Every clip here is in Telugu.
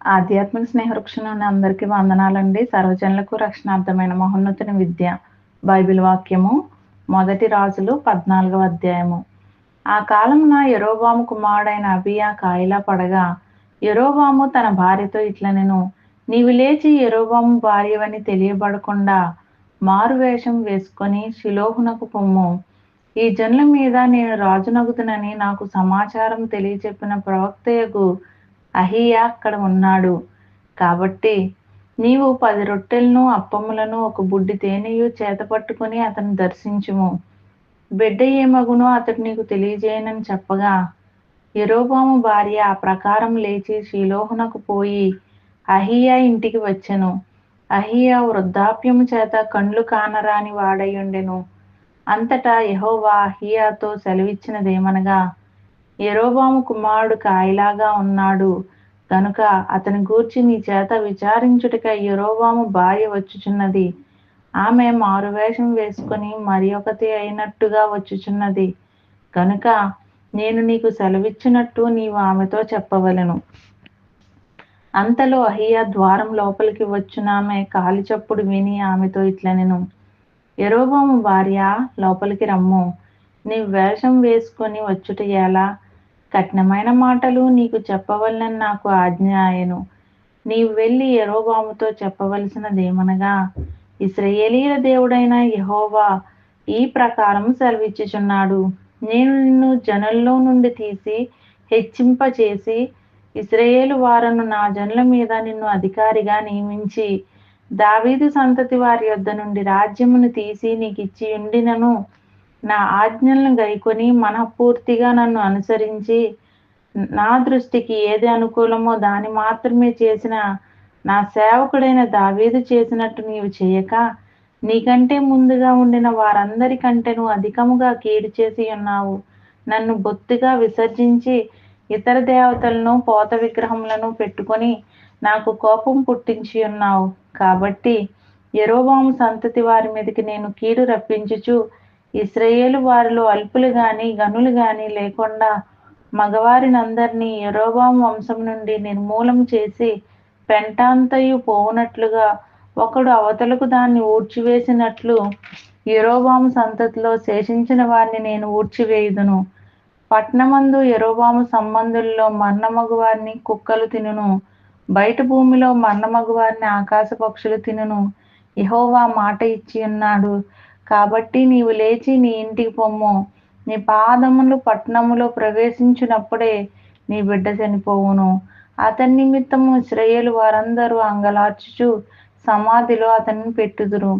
ఆధ్యాత్మిక స్నేహవృక్షం ఉన్న అందరికీ వందనాలండి. సర్వజనులకు రక్షణార్థమైన మహోన్నతుని విద్య. బైబిల్ వాక్యము మొదటి రాజులు పద్నాలుగవ అధ్యాయము. ఆ కాలమున యరోబాము కుమారుడైన అబియా కాయిలా పడగా యరోబాము తన భార్యతో ఇట్లనెను నీవు లేచి యరోబాము భార్యవని తెలియబడకుండా మారు వేషం వేసుకొని శిలోహునకు పొమ్ము. ఈ జనుల మీద నేను రాజునగుతునని నాకు సమాచారం తెలియచెప్పిన ప్రవక్తయకు అహియా అక్కడ ఉన్నాడు కాబట్టి నీవు పది రొట్టెలను అప్పములను ఒక బుడ్డి తేనెయు చేత పట్టుకుని అతను దర్శించుము. బిడ్డ ఏమగునో అతడు నీకు తెలియజేయనని చెప్పగా యరోబాము భార్య ఆ ప్రకారం లేచి శీలోహునకు పోయి అహియా ఇంటికి వచ్చెను. అహియా వృద్ధాప్యము చేత కండ్లు కానరాని వాడయుండెను అంతటా యహోవా అహియాతో సెలవిచ్చినదేమనగా ఎరోబాము కుమారుడు కాయలాగా ఉన్నాడు. కనుక అతని గూర్చి నీ చేత విచారించుటకై ఎరోబాము భార్య వచ్చుచున్నది. ఆమె మారువేషం వేసుకొని మరి ఒకటి అయినట్టుగా వచ్చుచున్నది. కనుక నేను నీకు సెలవిచ్చినట్టు నీవు ఆమెతో చెప్పవలను. అంతలో అహియా ద్వారం లోపలికి వచ్చునామె కాలి చప్పుడు విని ఆమెతో ఇట్లనెను. ఎరోబాము భార్య లోపలికి రమ్ము. నీ వేషం వేసుకొని వచ్చుట ఎలా? కఠినమైన మాటలు నీకు చెప్పవలనని నాకు ఆజ్ఞ ఆయను నీవు వెళ్ళి ఎరోబాముతో చెప్పవలసినదేమనగా ఇస్రయేలీల దేవుడైన యహోవా ఈ ప్రకారం సెలవిచ్చుచున్నాడు. నేను నిన్ను జనుల్లో నుండి తీసి హెచ్చింపచేసి ఇస్రయేలు వారను నా జనుల మీద నిన్ను అధికారిగా నియమించి దావీదు సంతతి వారి యొద్ద నుండి రాజ్యమును తీసి నీకు ఇచ్చి ఉండినను. నా ఆజ్ఞలను గైకొని మనపూర్తిగా నన్ను అనుసరించి నా దృష్టికి ఏది అనుకూలమో దాని మాత్రమే చేసిన నా సేవకుడైన దావీదు చేసినట్టు నీవు చేయక నీకంటే ముందుగా ఉండిన వారందరికంటేను అధికముగా కీడు చేసి ఉన్నావు. నన్ను బొత్తిగా విసర్జించి ఇతర దేవతలను పోత విగ్రహములను పెట్టుకొని నాకు కోపం పుట్టించి ఉన్నావు. కాబట్టి ఎరోబాము సంతతి వారి మీదకి నేను కీడు రప్పించుచు ఇస్రయేలు వారిలో అల్పులు గాని గనులు గాని లేకుండా మగవారినందరినీ యరోబాం వంశం నుండి నిర్మూలం చేసి పెంటాంతయు పోవునట్లుగా ఒకడు అవతలకు దాన్ని ఊడ్చివేసినట్లు యరోబాము సంతతిలో శేషించిన వారిని నేను ఊడ్చివేయుదును. పట్నమందు ఎరోబాము సంబంధుల్లో మరణమగువారిని కుక్కలు తినును. బయట భూమిలో మరణమగువారిని ఆకాశ పక్షులు తినును. యహోవా మాట ఇచ్చి ఉన్నాడు కాబట్టి నీవు లేచి నీ ఇంటికి పొమ్ము. నీ పాదములు పట్టణములో ప్రవేశించినప్పుడే నీ బిడ్డ చనిపోవును. అతని నిమిత్తము ఇస్రయేలు వారందరూ అంగలార్చుచు సమాధిలో అతన్ని పెట్టుదురు.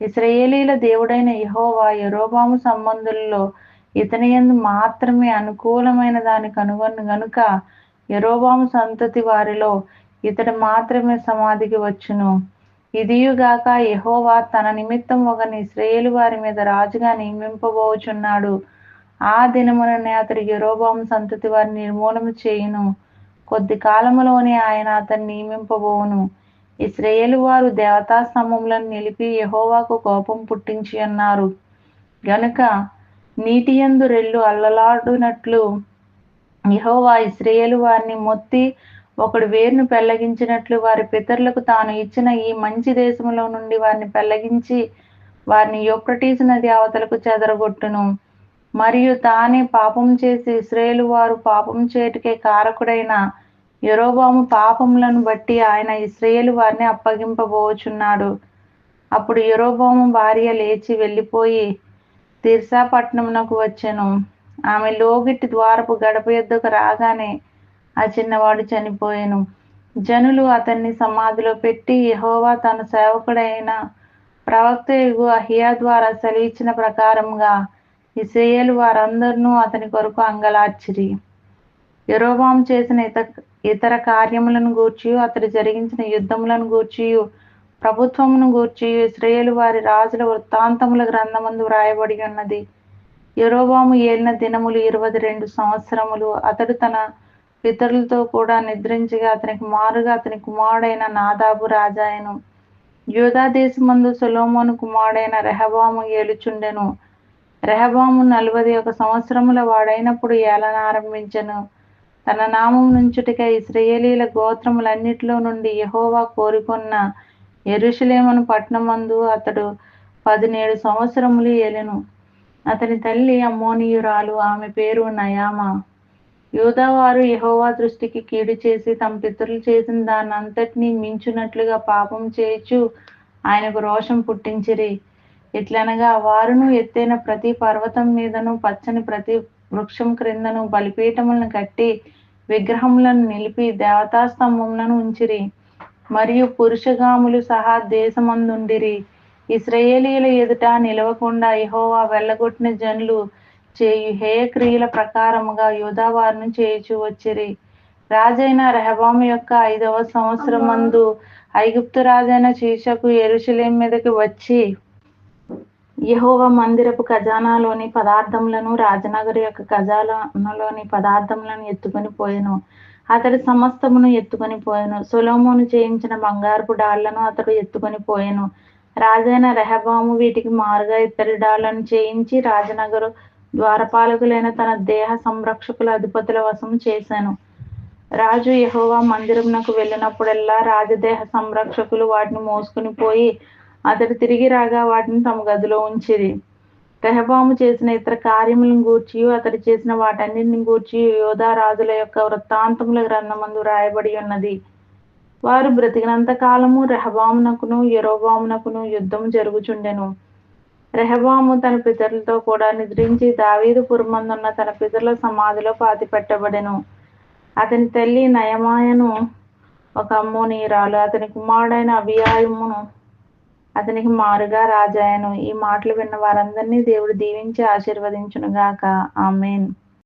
ఇస్రయేలీల దేవుడైన యహోవా యరోబాము సంబంధుల్లో ఇతని ఎందు మాత్రమే అనుకూలమైన దాని కనుగొను గనుక యరోబాము సంతతి వారిలో ఇతడు మాత్రమే సమాధికి వచ్చును. ఇదియుగాక యహోవా తన నిమిత్తం ఒకని ఇస్రాయేలు వారి మీద రాజుగా నియమింపబోచున్నాడు. ఆ దినముననే అతడు యరోబాం సంతతి వారిని నిర్మూలన చేయును. కొద్ది కాలములోనే ఆయన అతన్ని నియమింపబోవును. ఇస్రాయేలు వారు దేవతా స్తంభములను నిలిపి యహోవాకు కోపం పుట్టించి అన్నారు. గనుక నీటి యందు రెల్లు అల్లలాడునట్లు యహోవా ఇస్రాయేలు వారిని మొత్తి ఒకడు వేరును పెళ్ళగించినట్లు వారి పితరులకు తాను ఇచ్చిన ఈ మంచి దేశంలో నుండి వారిని పెళ్ళగించి వారిని యొక్కటీసు నది అవతలకు చెదరగొట్టును. మరియు తానే పాపం చేసి ఇస్రాయేలు వారు పాపం చేటుకే కారకుడైన యరోబాము పాపములను బట్టి ఆయన ఇస్రాయేలు వారిని అప్పగింపబోచున్నాడు. అప్పుడు యరోబాము భార్య లేచి వెళ్ళిపోయి తీర్సాపట్నమునకు వచ్చెను. ఆమె లోగిట్టి ద్వారపు గడప ఎద్దుకు రాగానే ఆ చిన్నవాడు చనిపోయాను. జనులు అతన్ని సమాధిలో పెట్టి యహోవా తన సేవకుడైన ప్రవక్త ఎగు అహియా ద్వారా సెలవిచ్చిన ప్రకారంగా ఇసేయలు వారందరినూ అతని కొరకు అంగలార్చిరి యరోబాం చేసిన ఇత ఇతర కార్యములను గూర్చి అతడు జరిగించిన యుద్ధములను గూర్చి ప్రభుత్వమును గూర్చి ఇస్రాయేలు వారి రాజుల వృత్తాంతముల గ్రంథమందు వ్రాయబడి ఉన్నది. యరోబాము ఏలిన దినములు ఇరవై రెండు సంవత్సరములు. అతడు తన పితరులతో కూడా నిద్రించగా అతనికి మారుగా అతని కుమారుడైన నాదాబు రాజాయను. యూదా దేశమందు సొలోమోను కుమారుడైన రెహబాము ఏలుచుండెను. రెహబాము నలభై ఒక సంవత్సరముల వాడైనప్పుడు ఏలనారంభించెను తన నామం నుంచుటికై ఇస్రయేలీల గోత్రములన్నిటిలో నుండి యహోవా కోరుకున్న ఎరుషులేమను పట్టణమందు అతడు పదిహేడు సంవత్సరములు ఏలెను. అతని తల్లి అమ్మోనియురాలు ఆమె పేరు నయామా. యూదావారు యహోవా దృష్టికి కీడు చేసి తమ పితరులు చేసిన దాన్ని అంతటినీ మించునట్లుగా పాపం చేయొచ్చు ఆయనకు రోషం పుట్టించిరి. ఇట్లనగా వారును ఎత్తైన ప్రతి పర్వతం మీదను పచ్చని ప్రతి వృక్షం క్రిందను బలిపీఠములను కట్టి విగ్రహములను నిలిపి దేవతాస్తంభములను ఉంచిరి. మరియు పురుషగాములు సహా దేశమందుండిరి. ఇస్రయేలీల ఎదుట నిలవకుండా యహోవా వెళ్ళగొట్టిన జనులు చేయు. హేయ క్రియల ప్రకారముగా యూదావారిని చేయుచు వచ్చిరి. రాజైన రెహబాము యొక్క ఐదవ సంవత్సరం మందు ఐగుప్తు రాజైన శీషకు ఎరుషలేం మీదకి వచ్చి యెహోవా మందిరపు ఖజానాలోని పదార్థములను రాజనగరు యొక్క ఖజానాలోని పదార్థములను ఎత్తుకొని పోయెను. అతడు సమస్తమును ఎత్తుకొని పోయెను. సొలోమోను చేయించిన బంగారపు డాళ్ళను అతడు ఎత్తుకొని పోయెను. రాజైన రెహబాము వీటికి మారుగా ఇత్తడి డాళ్ళను చేయించి రాజనగరు ద్వారపాలకులైన తన దేహ సంరక్షకుల అధిపతుల వశం చేశాను. రాజు యహోవా మందిరంనకు వెళ్ళినప్పుడల్లా రాజదేహ సంరక్షకులు వాటిని మోసుకుని పోయి అతడు తిరిగి రాగా వాటిని తమ గదిలో ఉంచిరి. రెహబాము చేసిన ఇతర కార్యములను గూర్చి అతడు చేసిన వాటన్నిటిని గూర్చి యోధా రాజుల యొక్క వృత్తాంతముల గ్రంథమందు రాయబడి ఉన్నది. వారు బ్రతికినంత కాలము రెహబామునకును యెరోబామునకును యుద్ధం జరుగుచుండెను. రెహబాము తన పితరులతో కూడా నిద్రించి దావీదు పురమందున్న తన పితరుల సమాధిలో పాతి పెట్టబడెను అతని తల్లి నయమాయను ఒక అమ్మోనీయురాలు. అతని కుమారుడైన అభియాయమును అతనికి మారుగా రాజాయను. ఈ మాటలు విన్న వారందరినీ దేవుడు దీవించి ఆశీర్వదించునుగాక. ఆమెన్.